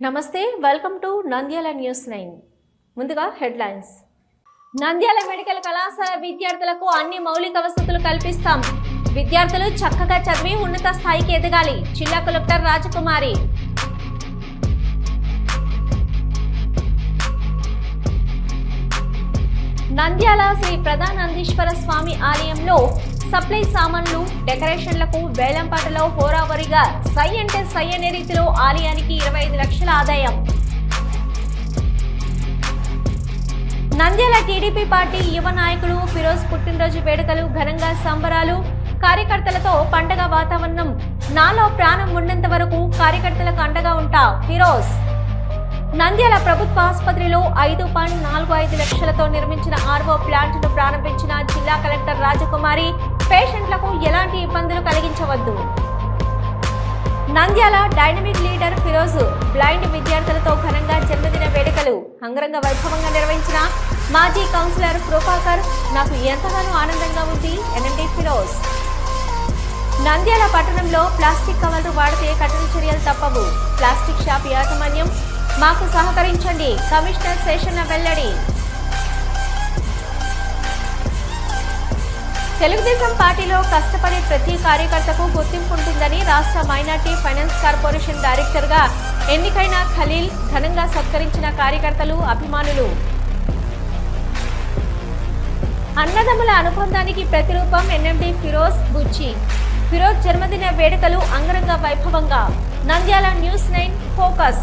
నమస్తే welcome to Nandyal News nine ముందుగా headlines Nandyal medical కళాశాల విద్యార్థులకు అన్ని మౌలిక వసతులు కల్పిస్తాం. విద్యార్థులు చక్కగా చదివి ఉన్నత స్థాయికి ఎదగాలి. జిల్లా కలెక్టర్ రాజకుమారి నంద్యాల శ్రీ ప్రధానందీశ్వర స్వామి ఆలయంలో సప్లై సామాన్లు డెకరేషన్లకు వేలంపాటలో హోరావరిగా సై అంటే సై అనే రీతిలో ఆలయానికి ఇరవై ఐదు లక్షల ఆదాయం. నంద్యాల టీడీపీ పార్టీ యువ నాయకులు ఫిరోజ్ పుట్టినరోజు వేడుకలు ఘనంగా సంబరాలు. కార్యకర్తలతో పండగ వాతావరణం. నాలో ప్రాణం ఉన్నంత వరకు కార్యకర్తలకు అండగా ఉంటా ఫిరోజ్. నంద్యాల ప్రభుత్వ ఆసుపత్రిలో ఐదు పాయింట్ నాలుగు ఐదు లక్షలతో నిర్మించిన ఆర్వో ప్లాంట్ను ప్రారంభించిన జిల్లా కలెక్టర్ రాజకుమారి పేషెంట్లకు ఎలాంటి ఇబ్బందులు కలిగించవద్దు. Nandyal dynamic leader Firoz blind విద్యార్థులతో ఘనంగా జన్మదిన వేడుకలు అంగరంగ వైభవంగా నిర్వహించిన మాజీ కౌన్సిలర్ కృపాకర్ నాకు ఎంతగానో ఆనందంగా ఉంది. ఎన్ఎండి ఫిరోజ్. నంద్యాల పట్టణంలో ప్లాస్టిక్ కవర్లు వాడితే కఠిన చర్యలు తప్పవు. ప్లాస్టిక్ షాప్ యాజమాన్యం మాకు సహకరించండి. కమిషనర్ శేషన్న వెల్లడి. తెలుగుదేశం పార్టీలో కష్టపడే ప్రతి కార్యకర్తకు గుర్తింపు ఉంటుందని రాష్ట్ర మైనార్టీ ఫైనాన్స్ కార్పొరేషన్ డైరెక్టర్గా ఎన్నికైన ఖలీల్ ఘనంగా సత్కరించిన కార్యకర్తలు అభిమానులు. అన్నదమ్ముల అనుబంధానికి ప్రతిరూపం ఎన్ఎండి ఫిరోజ్ బుచ్చి ఫిరోజ్ జన్మదిన వేడుకలు అంగరంగ వైభవంగా. Nandyal News nine focus.